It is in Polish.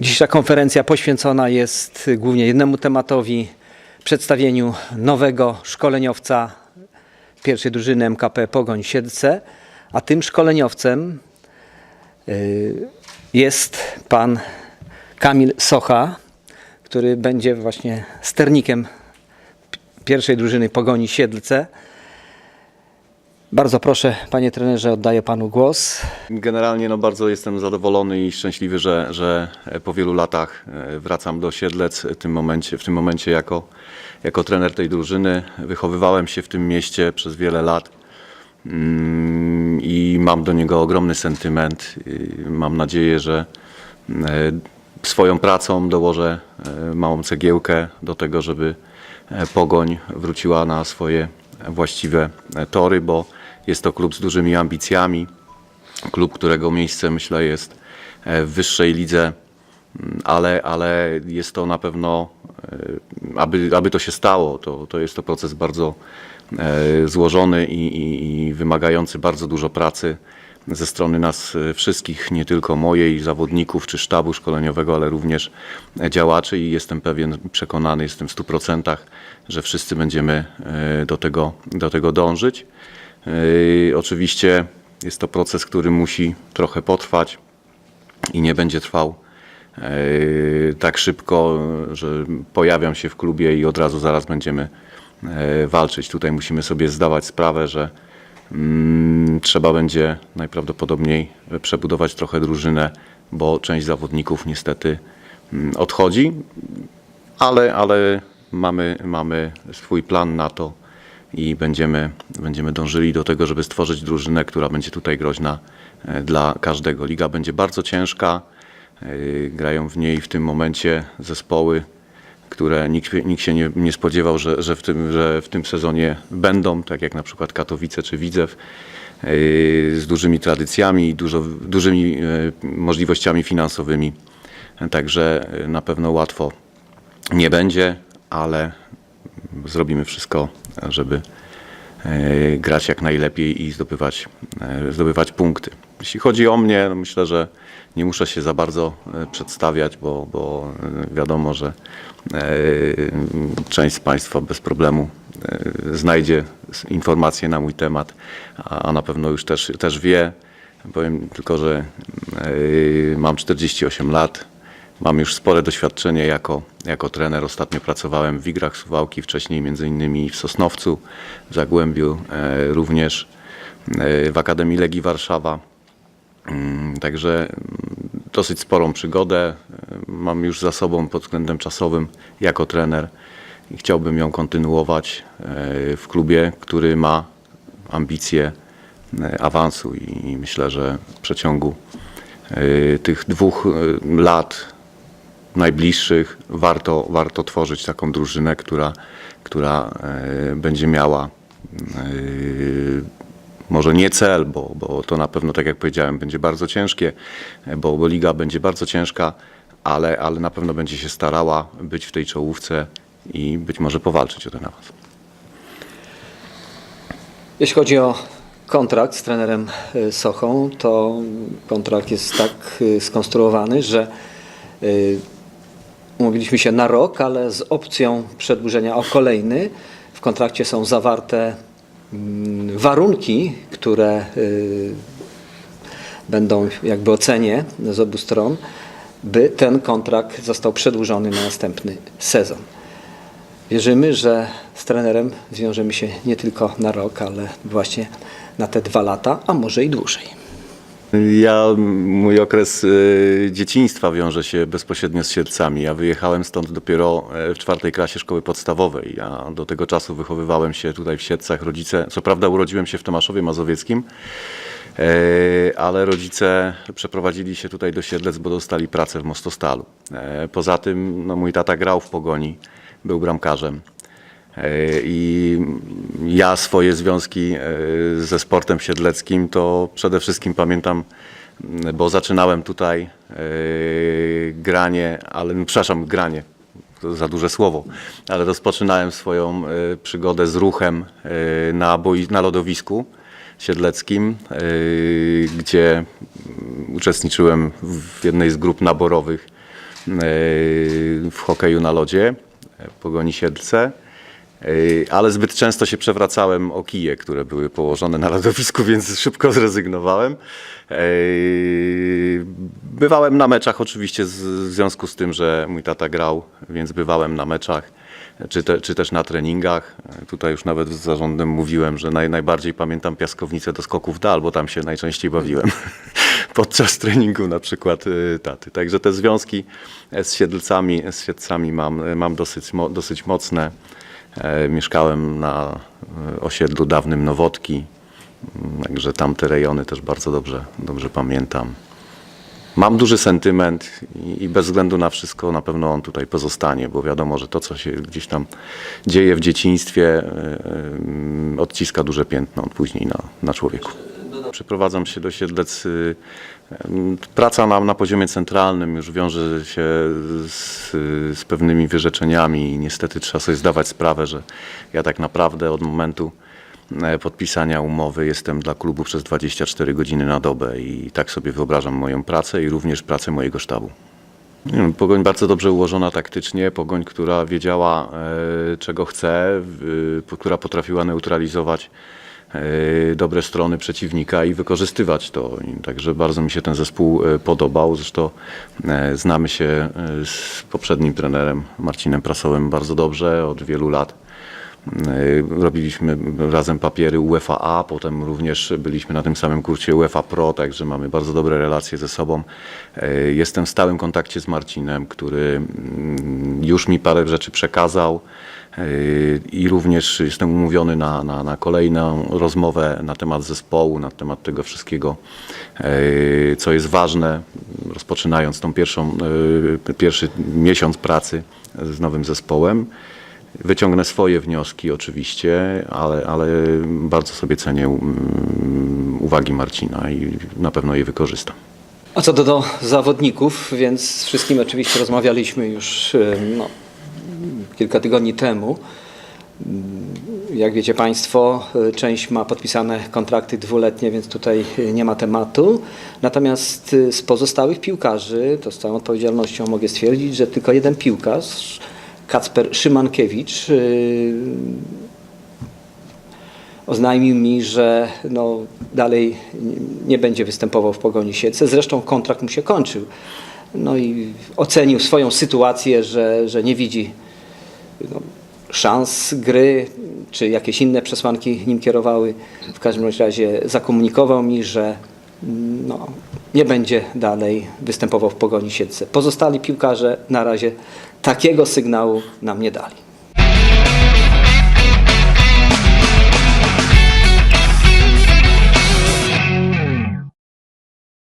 Dzisiejsza konferencja poświęcona jest głównie jednemu tematowi przedstawieniu nowego szkoleniowca pierwszej drużyny MKP Pogoń Siedlce, a tym szkoleniowcem y, jest pan Kamil Socha, który będzie właśnie sternikiem pierwszej drużyny Pogoni Siedlce. Bardzo proszę, panie trenerze, oddaję panu głos. Generalnie no bardzo jestem zadowolony i szczęśliwy, że, że po wielu latach e, wracam do Siedlec w tym momencie, w tym momencie jako, jako trener tej drużyny. Wychowywałem się w tym mieście przez wiele lat mm, i mam do niego ogromny sentyment. Mam nadzieję, że e, swoją pracą dołożę e, małą cegiełkę do tego, żeby Pogoń wróciła na swoje właściwe tory, bo jest to klub z dużymi ambicjami. Klub, którego miejsce myślę jest e, w wyższej lidze, mm, ale, ale jest to na pewno, e, aby, aby to się stało, to, to jest to proces bardzo e, złożony i, i, i wymagający bardzo dużo pracy ze strony nas wszystkich, nie tylko mojej, zawodników czy sztabu szkoleniowego, ale również działaczy. I jestem pewien, przekonany jestem w 100%, że wszyscy będziemy do tego, do tego dążyć. Yy, Oczywiście jest to proces, który musi trochę potrwać i nie będzie trwał yy, tak szybko, że pojawiam się w klubie i od razu zaraz będziemy yy, walczyć. Tutaj musimy sobie zdawać sprawę, że mm, trzeba będzie najprawdopodobniej przebudować trochę drużynę, bo część zawodników niestety mm, odchodzi, ale, ale mamy, mamy swój plan na to i będziemy, będziemy dążyli do tego, żeby stworzyć drużynę, która będzie tutaj groźna e, dla każdego. Liga będzie bardzo ciężka. e, Grają w niej w tym momencie zespoły, które nikt, nikt się nie, nie spodziewał, że, że, w tym, że w tym sezonie będą, tak jak na przykład Katowice czy Widzew, e, z dużymi tradycjami i dużo, dużymi możliwościami finansowymi. Także na pewno łatwo nie będzie, ale zrobimy wszystko, żeby e, grać jak najlepiej i zdobywać, e, zdobywać punkty. Jeśli chodzi o mnie, no myślę, że nie muszę się za bardzo e, przedstawiać, bo, bo wiadomo, że część z Państwa bez problemu znajdzie informacje na mój temat, a na pewno już też, też wie. Powiem tylko, że mam 48 lat, Mam już spore doświadczenie jako, jako trener. Ostatnio pracowałem w Wigrach Suwałki, wcześniej między innymi w Sosnowcu, w Zagłębiu, e, również e, w Akademii Legii Warszawa. Mm, Także mm, dosyć sporą przygodę e, mam już za sobą pod względem czasowym jako trener i chciałbym ją kontynuować w klubie, który ma ambicje awansu i myślę, że w przeciągu tych dwóch lat najbliższych warto, warto tworzyć taką drużynę, która, która e, będzie miała e, może nie cel, bo, bo to na pewno, tak jak powiedziałem, będzie bardzo ciężkie, e, bo, bo liga będzie bardzo ciężka, ale, ale na pewno będzie się starała być w tej czołówce i być może powalczyć o ten awans. Jeśli chodzi o kontrakt z trenerem Sochą, to kontrakt jest tak skonstruowany, że umówiliśmy się na rok, ale z opcją przedłużenia o kolejny. W kontrakcie są zawarte mm, warunki, które y, będą jakby ocenie z obu stron, by ten kontrakt został przedłużony na następny sezon. Wierzymy, że z trenerem zwiążemy się nie tylko na rok, ale właśnie na te dwa lata, a może i dłużej. Ja, mój okres e, dzieciństwa wiąże się bezpośrednio z Siedlcami. Ja wyjechałem stąd dopiero e, w czwartej klasie szkoły podstawowej. Ja do tego czasu wychowywałem się tutaj w Siedlcach. Rodzice, co prawda urodziłem się w Tomaszowie Mazowieckim, e, ale rodzice przeprowadzili się tutaj do Siedlec, bo dostali pracę w Mostostalu. E, Poza tym no, mój tata grał w Pogoni, był bramkarzem. I ja swoje związki e, ze sportem siedleckim to przede wszystkim pamiętam, bo zaczynałem tutaj e, granie, ale no, przepraszam, granie, to za duże słowo, ale rozpoczynałem swoją e, przygodę z ruchem na, boi, na lodowisku siedleckim, gdzie uczestniczyłem w jednej z grup naborowych w hokeju na lodzie, Pogoni Siedlce. Ale zbyt często się przewracałem o kije, które były położone na lodowisku, więc szybko zrezygnowałem. Bywałem na meczach oczywiście w związku z tym, że mój tata grał, więc bywałem na meczach, czy, te, czy też na treningach. Tutaj już nawet z zarządem mówiłem, że naj, najbardziej pamiętam piaskownicę do skoków dal, bo tam się najczęściej bawiłem podczas treningu na przykład y, taty. Także te związki z Siedlcami, z Siedlcami mam, mam dosyć, dosyć mocne. E, Mieszkałem na e, osiedlu dawnym Nowotki, Mm, także tamte rejony też bardzo dobrze, dobrze pamiętam. Mam duży sentyment i, bez względu na wszystko na pewno on tutaj pozostanie, bo wiadomo, że to, co się gdzieś tam dzieje w dzieciństwie, e, e, odciska duże piętno później na, na człowieku. Przeprowadzam się do Siedlec. y, em, Praca na, na poziomie centralnym już wiąże się z, z pewnymi wyrzeczeniami i niestety trzeba sobie zdawać sprawę, że ja tak naprawdę od momentu e, podpisania umowy jestem dla klubu przez 24 godziny na dobę i tak sobie wyobrażam moją pracę i również pracę mojego sztabu. Pogoń bardzo dobrze ułożona taktycznie, pogoń, która wiedziała e, czego chce, e, która potrafiła neutralizować dobre strony przeciwnika i wykorzystywać to. Także bardzo mi się ten zespół e, podobał. Zresztą e, znamy się z poprzednim trenerem Marcinem Prasowym bardzo dobrze od wielu lat. Robiliśmy razem papiery UEFA A, potem również byliśmy na tym samym kursie UEFA Pro, także mamy bardzo dobre relacje ze sobą. Jestem w stałym kontakcie z Marcinem, który mm, już mi parę rzeczy przekazał i również jestem umówiony na, na, na kolejną rozmowę na temat zespołu, na temat tego wszystkiego, e, co jest ważne, rozpoczynając tą pierwszą, e, pierwszy miesiąc pracy z nowym zespołem. Wyciągnę swoje wnioski oczywiście, ale, ale bardzo sobie cenię mm, uwagi Marcina i na pewno je wykorzystam. A co do, do zawodników, więc z wszystkimi oczywiście rozmawialiśmy już e, no, kilka tygodni temu. Mm, Jak wiecie Państwo, e, część ma podpisane kontrakty dwuletnie, więc tutaj e, nie ma tematu. Natomiast e, z pozostałych piłkarzy, to z całą odpowiedzialnością mogę stwierdzić, że tylko jeden piłkarz, Kacper Szymankiewicz, oznajmił mi, że no, dalej nie- będzie występował w Pogoni Siedlce. Zresztą kontrakt mu się kończył. No i ocenił swoją sytuację, że, że nie widzi no, szans gry, czy jakieś inne przesłanki nim kierowały. W każdym razie zakomunikował mi, że no, nie będzie dalej występował w Pogoni Siedlce. Pozostali piłkarze na razie takiego sygnału nam nie dali.